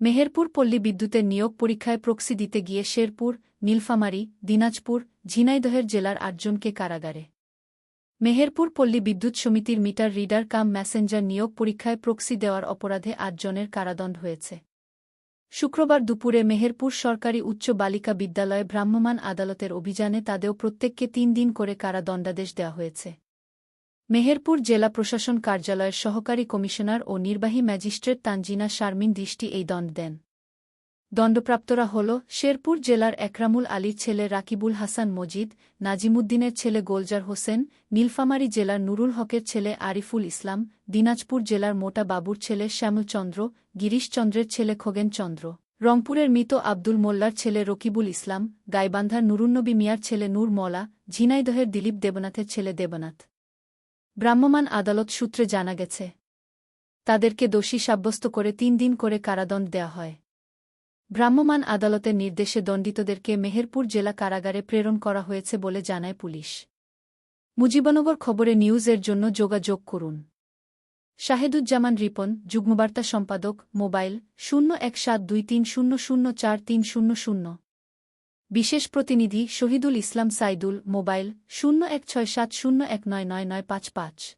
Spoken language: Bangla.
মেহেরপুর পল্লী বিদ্যুতের নিয়োগ পরীক্ষায় প্রক্সি দিতে গিয়ে শেরপুর, নীলফামারী, দিনাজপুর, ঝিনাইদহের জেলার আটজনকে কারাগারে। মেহেরপুর পল্লী বিদ্যুৎ সমিতির মিটার রিডার কাম ম্যাসেঞ্জার নিয়োগ পরীক্ষায় প্রক্সি দেওয়ার অপরাধে আটজনের কারাদণ্ড হয়েছে। শুক্রবার দুপুরে মেহেরপুর সরকারি উচ্চ বালিকা বিদ্যালয়ে ভ্রাম্যমাণ আদালতের অভিযানে তাদেরও প্রত্যেককে তিন দিন করে কারাদণ্ডাদেশ দেওয়া হয়েছে। মেহেরপুর জেলা প্রশাসন কার্যালয়ের সহকারী কমিশনার ও নির্বাহী ম্যাজিস্ট্রেট তানজিনা শারমিন দৃষ্টি এই দণ্ড দেন। দণ্ডপ্রাপ্তরা হল শেরপুর জেলার একরামুল আলীর ছেলে রাকিবুল হাসান মজিদ, নাজিমুদ্দিনের ছেলে গোলজার হোসেন, নীলফামারী জেলার নুরুল হকের ছেলে আরিফুল ইসলাম, দিনাজপুর জেলার মোটা বাবুর ছেলে শ্যামলচন্দ্র গিরিশচন্দ্রের ছেলে খোগেন চন্দ্র। রংপুরের মৃত আব্দুল মোল্লার ছেলে রকিবুল ইসলাম, গাইবান্ধার নুরুন্নবী মিয়ার ছেলে নূর মলা, ঝিনাইদহের দিলীপ দেবনাথের ছেলে দেবনাথ। ভ্রাম্যমাণ আদালত সূত্রে জানা গেছে। তাদেরকে দোষী সাব্যস্ত করে তিন দিন করে কারাদণ্ড দেয়া হয়। ভ্রাম্যমাণ আদালতের নির্দেশে দণ্ডিতদেরকে মেহেরপুর জেলা কারাগারে প্রেরণ করা হয়েছে বলে জানায় পুলিশ। মুজিবনগর খবরে নিউজের জন্য যোগাযোগ করুন। শাহেদুজ্জামান রিপন, যুগ্মবার্তা সম্পাদক, মোবাইল, শূন্য এক সাত দুই তিন শূন্য শূন্য চার তিন শূন্য শূন্য। বিশেষ প্রতিনিধি শহীদুল ইসলাম সাইদুল, মোবাইল শূন্য এক ছয় সাত শূন্য এক নয় নয় নয় পাঁচ পাঁচ।